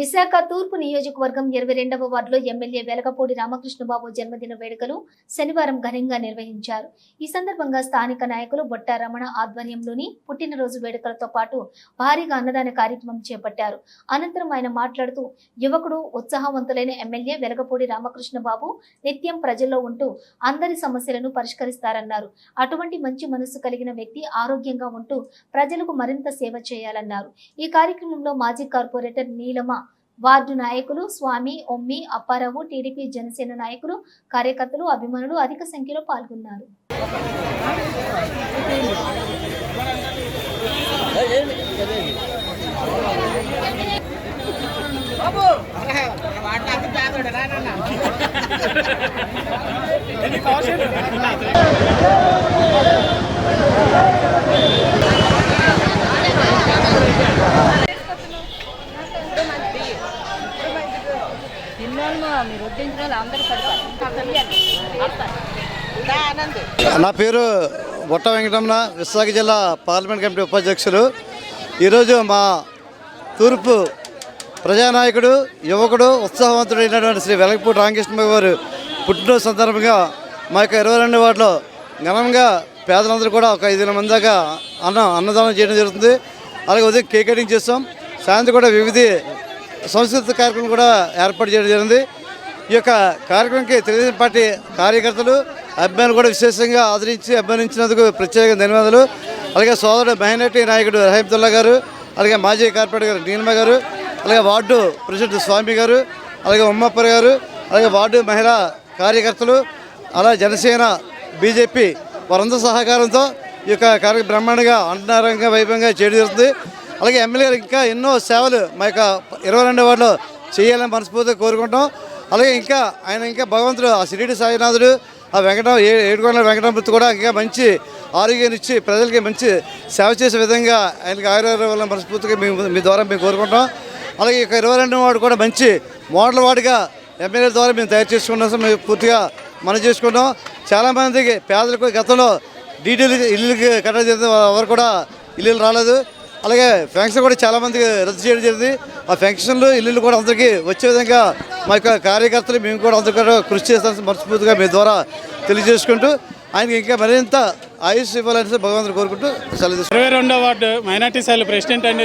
విశాఖ తూర్పు నియోజకవర్గం ఇరవై రెండవ వార్డులో ఎమ్మెల్యే వెలగపూడి రామకృష్ణబాబు జన్మదిన వేడుకలు శనివారం ఘనంగా నిర్వహించారు. ఈ సందర్భంగా స్థానిక నాయకులు బొట్ట రమణ ఆధ్వర్యంలోని పుట్టినరోజు వేడుకలతో పాటు భారీగా అన్నదాన కార్యక్రమం చేపట్టారు. అనంతరం ఆయన మాట్లాడుతూ యువకుడు ఉత్సాహవంతులైన ఎమ్మెల్యే వెలగపూడి రామకృష్ణబాబు నిత్యం ప్రజల్లో ఉంటూ అందరి సమస్యలను పరిష్కరిస్తారన్నారు. అటువంటి మంచి మనస్సు కలిగిన వ్యక్తి ఆరోగ్యంగా ఉంటూ ప్రజలకు మరింత సేవ చేయాలన్నారు. ఈ కార్యక్రమంలో మాజీ కార్పొరేటర్ నీలమ వార్డు నాయకులు స్వామి ఒమ్మి అప్పారావు టీడీపీ జనసేన నాయకులు కార్యకర్తలు అభిమానులు అధిక సంఖ్యలో పాల్గొన్నారు. తిన్నోళ్ళు నా పేరు బొట్ట వెంకటమ్మ విశాఖ జిల్లా పార్లమెంట్ కమిటీ ఉపాధ్యక్షులు. ఈరోజు మా తూర్పు ప్రజానాయకుడు యువకుడు ఉత్సాహవంతుడైనటువంటి శ్రీ వెలగపూడి రామకృష్ణ గారు పుట్టినరోజు సందర్భంగా మా యొక్క ఇరవై రెండు వార్డులో ఘనంగా పేదలందరూ కూడా ఒక ఐదు మంది దాకా అన్న అన్నదానం చేయడం జరుగుతుంది. అలాగే ఉదయం కేక్ కటింగ్ చేస్తాం. సాయంత్రం కూడా వివిధ సంస్కృతి కార్యక్రమం కూడా ఏర్పాటు చేయడం జరిగింది. ఈ యొక్క కార్యక్రమంకి తెలుగుదేశం పార్టీ కార్యకర్తలు అభిమానులు కూడా విశేషంగా ఆదరించి అభిమానించినందుకు ప్రత్యేక ధన్యవాదాలు. అలాగే సోదరుడు మహినటి నాయకుడు రహీబ్దుల్లా గారు అలాగే మాజీ కార్పొరేటర్ గారు నీలమ గారు అలాగే వార్డు ప్రెసిడెంట్ స్వామి గారు అలాగే ఉమ్మప్పర్ గారు అలాగే వార్డు మహిళా కార్యకర్తలు అలాగే జనసేన బీజేపీ వారందరి సహకారంతో ఈ యొక్క కార్యక్రమం బ్రహ్మాండంగా అంటనారంగా వైభవంగా చేయడం జరుగుతుంది. అలాగే ఎమ్మెల్యే గారు ఇంకా ఎన్నో సేవలు మా యొక్క ఇరవై రెండో వార్డులో చేయాలని మనస్ఫూర్తిగా కోరుకుంటాం. అలాగే ఇంకా ఆయన ఇంకా భగవంతుడు ఆ షిరిడి సాయినాథుడు ఆ వెంకట ఏ- ఏడుకొండల వెంకటమూర్తి కూడా ఇంకా మంచి ఆరోగ్యాన్ని ఇచ్చి ప్రజలకి మంచి సేవ చేసే విధంగా ఆయనకి ఆయుర్వేద వల్ల మనస్ఫూర్తిగా మేము మీ ద్వారా మేము కోరుకుంటాం. అలాగే ఇక ఇరవై రెండు వాడు కూడా మంచి మోడల్ వాడిగా ఎమ్మెల్యే ద్వారా మేము తయారు చేసుకున్నాం సార్. మేము పూర్తిగా మనం చేసుకున్నాం. చాలామందికి పేదలకు గతంలో డీటెయిల్ ఇల్లు కట్టడం జరిగింది ఎవరు కూడా ఇల్లు రాలేదు. అలాగే ఫ్యాంక్షన్ కూడా చాలామంది రద్దు చేయడం జరిగింది. ఆ ఫెన్షన్లు ఇల్లు కూడా అందరికీ వచ్చే విధంగా మా యొక్క కార్యకర్తలు మేము కూడా అందరికీ కృషి చేస్తాం మనస్ఫూర్తిగా మీ ద్వారా తెలియజేసుకుంటూ ఆయనకి ఇంకా మరింత ఆయుష్ ఇవ్వాలని భగవంతుని కోరుకుంటూ సెలవు ఇరవై రెండో వార్డు మైనార్టీ సెల్ ప్రెసిడెంట్ అండి.